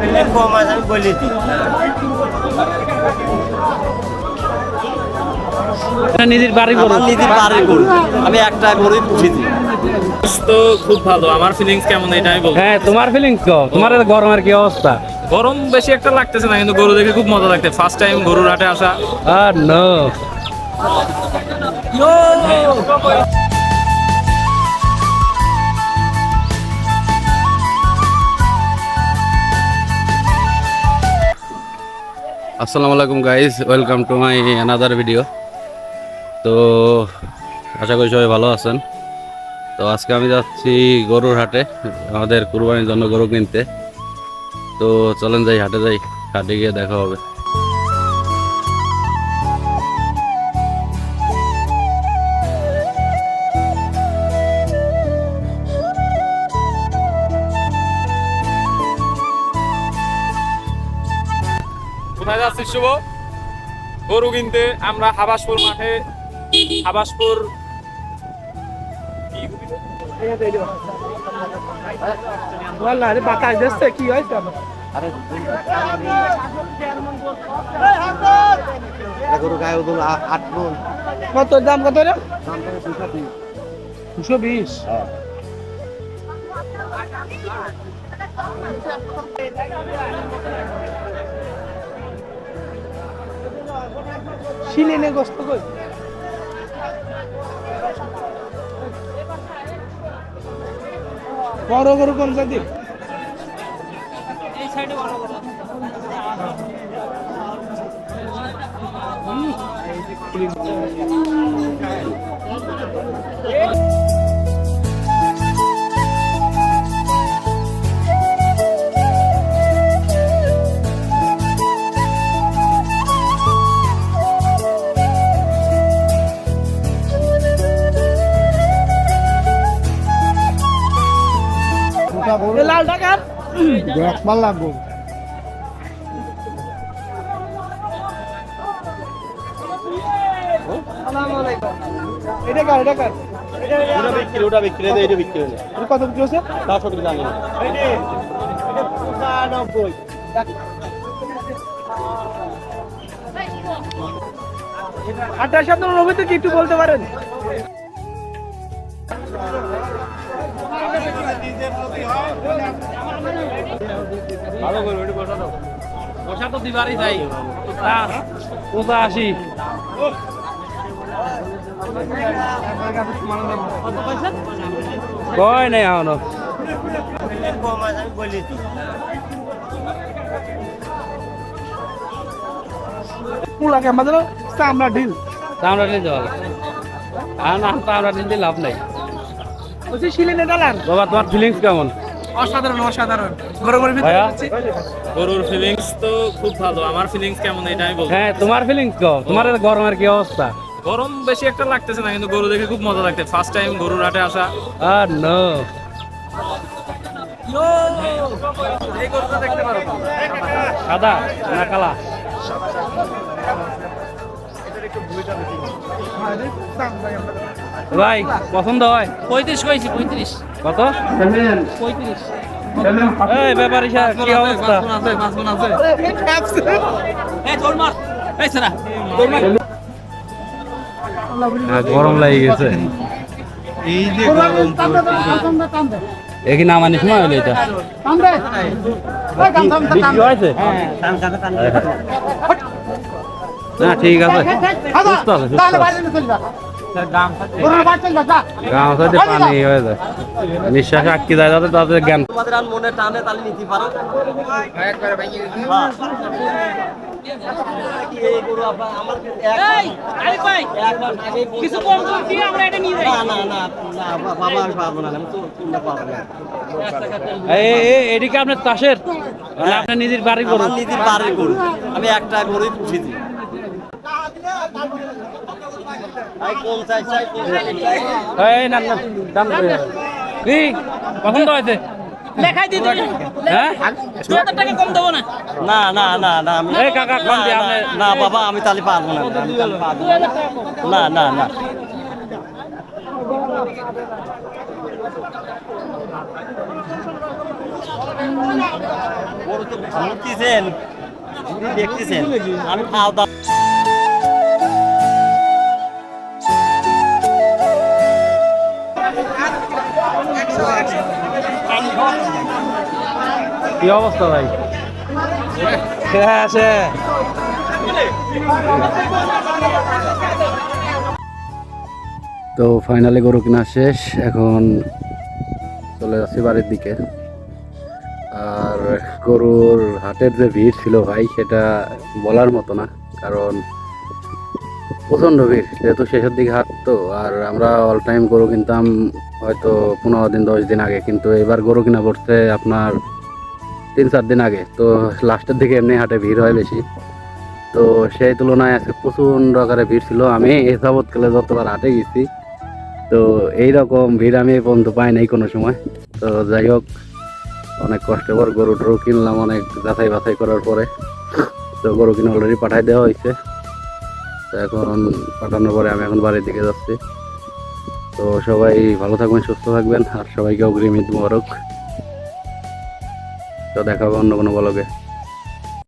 পেলে কম আছে আমি বলে দিই নিজের বাড়ি আমার নিজের বাড়ির গরু আমি একটা গরুই পুষি তো খুব ভালো। আমার ফিলিংস কেমন এটা আমি বলব। হ্যাঁ তোমার ফিলিংস কো তোমার এই গরমের কি অবস্থা? গরম বেশি একটা লাগতেছে না কিন্তু গরু দেখে খুব মজা লাগছে ফার্স্ট টাইম গরুর হাটে আসা। আর নো আসসালামু আলাইকুম guys welcome to my another video তো, আশা করি সবাই ভালো আছেন। তো, আজকে আমি যাচ্ছি গরুর হাটে, আমাদের কুরবানির জন্য গরু কিনতে। তো, চলেন যাই, হাটে যাই। হাটে গিয়ে দেখা হবে। যাচ্ছিস শুভ। গরু কিনতে আমরা হাবাসপুর মাঠে, হাবাসপুর কি গরু? গরু গায়ে ওজন আট মন কত দাম, কত দুশো বিশ। শিলিনে গোস্ত কই? বড় গরু কোন জাতি? লাল টাকার দেখ মাল লাগবো। এটা কার এটা কার? ওটা বিক্রি ওটা বিক্রি এটা এটা বিক্রি হলো এটা কত বিক্রি হচ্ছে তার সব জানি না। আঠাশ আপনার কি একটু বলতে পারেন। ভালো ওটা বসা দাও। বসা তো দিবারই কয় নাই দিই পুলাকে আমাদের ঢিল। আমরা নিয়ে যাওয়া আর না তো আমরা নিতে লাভ নাই। বলছি শিলিনে ডালান বাবা তোমার ফিলিংস কেমন? অসাধারণ অসাধারণ। গরমের ভিতরে? যাচ্ছি। গরুর ফিলিংস তো খুব ভালো আমার ফিলিংস কেমন এটা আমি বলব। হ্যাঁ তোমার ফিলিংস কো তোমার গরমের কি অবস্থা? গরম বেশি একটা লাগতেছে না কিন্তু গরু দেখে খুব মজা লাগছে। ফার্স্ট টাইম গরুর হাটে আসা। আর নো এই গরুটা দেখতে পারো। সাদা না কালা? ভাই পছন্দ হয়? পঁয়ত্রিশ কইছি পঁয়ত্রিশ। কত? পঁয়ত্রিশ। এই ব্যাপারী সাহেব কি অবস্থা? এই তোর মার এই সারা হ্যাঁ, গরম লাগে গেছে। এ কি সময় হলো এটা? না ঠিক আছে। সুস্থ আছে গাঁও পানি হয়ে যায়। নিঃশ্বাস আটকে যায় যাতে তাদের জ্ঞান তোমাদের আর মনে টানে তাহলে নিতে পারো। এই গরু আপনার আমার এই আরে ভাই কিছু কম কম দিয়ে আমরা এটা নিয়ে যাই না না না না বাবা আমি পারব না আমি তো তোমরা পারব না এই এই- এদিকে আপনার চাষের? মানে আপনার নিজের বাড়ি করুন নিজের বাড়ির গরু। আমি একটা গরুই পুষি এই না না দাম করে পছন্দ হয়েছে? লেখাই দিয়ে হ্যাঁ? টাকা কম দেবো না? না না না না আমি এই কাকা, কম দিয়ে না, বাবা আমি তাহলে পারব না না। না না দেখতেছেন। আমি খাওয়া দাওয়া কি অবস্থা ভাই? তো ফাইনালি গরু কেনা শেষ। এখন চলে যাচ্ছি বাড়ির দিকে। আর গরুর হাটের যে ভিড় ছিল ভাই, সেটা বলার মতো না, কারণ প্রচণ্ড ভিড়, যেহেতু শেষের দিকে হাট তো। আর আমরা অল টাইম গরু কিনতাম হয়তো পনেরো দিন, দশ দিন আগে। কিন্তু এবার গরু কিনা পড়ছে আপনার তিন চার দিন আগে। তো লাস্টের দিকে এমনি হাটে ভিড় হয় বেশি। তো সেই তুলনায় আজকে প্রচণ্ড আকারে ভিড় ছিল। আমি এ যাবৎকালে যতবার হাটে গেছি, তো এই রকম ভিড় আমি পর্যন্ত পাই নাই কোনো সময়। তো যাই হোক, অনেক কষ্ট করে গরু টরু কিনলাম, অনেক যাচাই বাছাই করার পরে। তো গরু কিনে অলরেডি পাঠাই দেওয়া হয়েছে। তো এখন পাঠানোর পরে আমি এখন বাড়ির দিকে যাচ্ছি। তো সবাই ভালো থাকবেন, সুস্থ থাকবেন। আর সবাইকে অগ্রিম ঈদ মোবারক। তো দেখা হবে অন্য কোনো বলকে